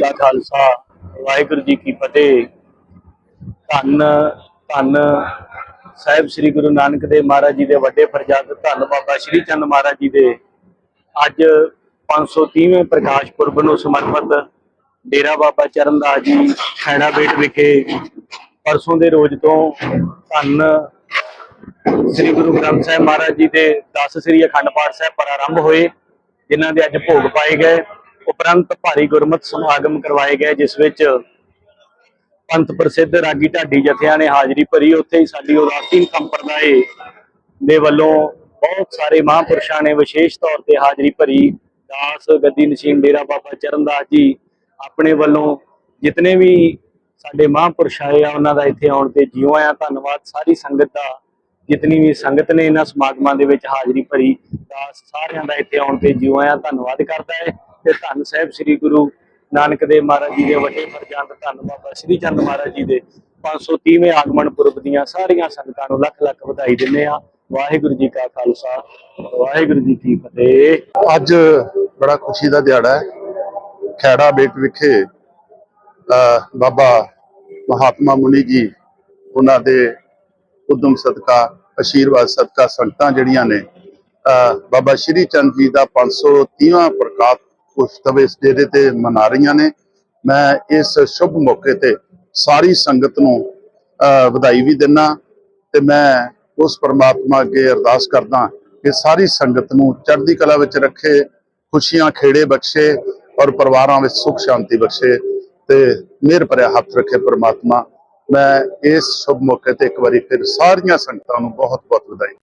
ਦਾ ਖਾਲਸਾ, ਵਾਹਿਗੁਰੂ ਜੀ ਕੀ ਫਤਿਹ। ਧੰਨ ਧੰਨ ਸਾਹਿਬ ਸ੍ਰੀ ਗੁਰੂ ਨਾਨਕ ਦੇਵ ਮਹਾਰਾਜ ਜੀ ਦੇ ਵੱਡੇ ਫਰਜ਼ਾਦ ਧੰਨ ਬਾਬਾ ਸ਼੍ਰੀ ਚੰਦ ਮਹਾਰਾਜ ਜੀ ਦੇ। ਅੱਜ 530ਵੇਂ ਪ੍ਰਕਾਸ਼ ਪੁਰਬ ਨੂੰ ਸਮਰਪਿਤ ਡੇਰਾ ਬਾਬਾ ਚਰਨਦਾਸ ਜੀ ਖੈੜਾ ਬੇਟ ਵਿਖੇ ਪਰਸੋਂ ਦੇ ਰੋਜ਼ ਤੋਂ ਧੰਨ ਸ੍ਰੀ ਗੁਰੂ ਗ੍ਰੰਥ ਸਾਹਿਬ ਮਹਾਰਾਜ ਜੀ ਦੇ 10 ਸ੍ਰੀ ਅਖੰਡ ਪਾਠ ਸਾਹਿਬ ਪ੍ਰਾਰੰਭ ਹੋਏ, ਜਿਨ੍ਹਾਂ ਦੇ ਅੱਜ ਭੋਗ ਪਾਏ ਗਏ। ਉਪਰੰਤ ਭਾਰੀ ਗੁਰਮਤ ਸਮਾਗਮ ਕਰਵਾਏ ਗਏ, ਜਿਸ ਵਿੱਚ ਪੰਥ ਪ੍ਰਸਿੱਧ ਰਾਗੀ ਢਾਡੀ ਜਥਿਆਂ ਨੇ ਹਾਜ਼ਰੀ ਭਰੀ। ਉੱਥੇ ਹੀ ਸਾਡੀ ਉਦਾਸੀਨ ਸੰਪਰਦਾਏ ਦੇ ਵੱਲੋਂ ਬਹੁਤ ਸਾਰੇ ਮਹਾਂਪੁਰਸ਼ਾਂ ਨੇ ਵਿਸ਼ੇਸ਼ ਤੌਰ ਤੇ ਹਾਜ਼ਰੀ ਭਰੀ। ਦਾਸ ਗੱਦੀ ਨਸ਼ੀਨ ਡੇਰਾ ਬਾਬਾ ਚਰਨਦਾਸ ਜੀ ਆਪਣੇ ਵੱਲੋਂ ਜਿਤਨੇ ਵੀ ਸਾਡੇ ਮਹਾਂਪੁਰਸ਼ ਆਏ ਆ, ਉਹਨਾਂ ਦਾ ਇੱਥੇ ਆਉਣ ਤੇ ਜਿਉ ਆਇਆ। ਧੰਨਵਾਦ। ਸਾਰੀ ਸੰਗਤ ਦਾ ਜਿਤਨੀ ਵੀ ਸੰਗਤ ਨੇ ਇਹਨਾਂ ਸਮਾਗਮਾਂ ਦੇ ਵਿੱਚ ਹਾਜ਼ਰੀ ਭਰੀ। ਦਾਸ ਸਾਰਿਆਂ ਦਾ ਇੱਥੇ ਆਉਣ ਤੇ ਜਿਉ ਆਇਆ। ਧੰਨਵਾਦ ਕਰਦਾ ਹੈ। ਤੇ ਧੰਨ ਸਾਹਿਬ ਸ੍ਰੀ ਗੁਰੂ ਨਾਨਕ ਦੇਵ ਮਹਾਰਾਜ ਜੀ ਦੇ ਵੱਡੇ ਫਰਜ਼ੰਦ ਧੰਨ ਬਾਬਾ ਸ੍ਰੀ ਚੰਦ ਮਹਾਰਾਜ ਜੀ ਦੇ 530ਵੇਂ ਆਗਮਨ ਪੁਰਬ ਦੀਆਂ ਸਾਰੀਆਂ ਸੰਗਤਾਂ ਨੂੰ ਲੱਖ ਲੱਖ ਵਧਾਈ ਦਿੰਦੇ ਆ ਵਾਹਿਗੁਰੂ ਜੀ ਕਾ ਖਾਲਸਾ, ਵਾਹਿਗੁਰੂ ਜੀ ਕੀ ਫਤਿਹ। ਅੱਜ ਬੜਾ ਖੁਸ਼ੀ ਦਾ ਦਿਹਾੜਾ ਹੈ। ਖੈੜਾ ਬੇਟ ਵਿਖੇ, ਅਹ, ਬਾਬਾ ਮਹਾਤਮਾ ਮੁਨੀ ਜੀ, ਉਹਨਾਂ ਦੇ ਉਦਮ ਸਦਕਾ, ਅਸ਼ੀਰਵਾਦ ਸਦਕਾ ਸੰਗਤਾਂ ਜਿਹੜੀਆਂ ਨੇ, ਅਹ, ਬਾਬਾ ਸ਼੍ਰੀ ਚੰਦ ਜੀ ਦਾ 530ਵਾਂ ਪ੍ਰਕਾਸ਼ ਉਤਸਵ ਇਸ ਡੇਰੇ ਤੇ ਮਨਾ ਰਹੀਆਂ ਨੇ। ਮੈਂ ਇਸ ਸ਼ੁਭ ਮੌਕੇ ਤੇ ਸਾਰੀ ਸੰਗਤ ਨੂੰ ਵਧਾਈ ਵੀ ਦਿੰਨਾ ਤੇ ਮੈਂ ਉਸ ਪਰਮਾਤਮਾ ਅੱਗੇ ਅਰਦਾਸ ਕਰਦਾ ਕਿ ਸਾਰੀ ਸੰਗਤ ਨੂੰ ਚੜ੍ਹਦੀ ਕਲਾ ਵਿੱਚ ਰੱਖੇ, ਖੁਸ਼ੀਆਂ ਖੇੜੇ ਬਖਸ਼ੇ ਔਰ ਪਰਿਵਾਰਾਂ ਵਿੱਚ ਸੁਖ ਸ਼ਾਂਤੀ ਬਖਸ਼ੇ ਤੇ ਮਿਹਰ ਭਰਿਆ ਹੱਥ ਰੱਖੇ ਪਰਮਾਤਮਾ। ਮੈਂ ਇਸ ਸ਼ੁਭ ਮੌਕੇ ਤੇ ਇੱਕ ਵਾਰੀ ਫਿਰ ਸਾਰੀਆਂ ਸੰਗਤਾਂ ਨੂੰ ਬਹੁਤ ਬਹੁਤ ਵਧਾਈ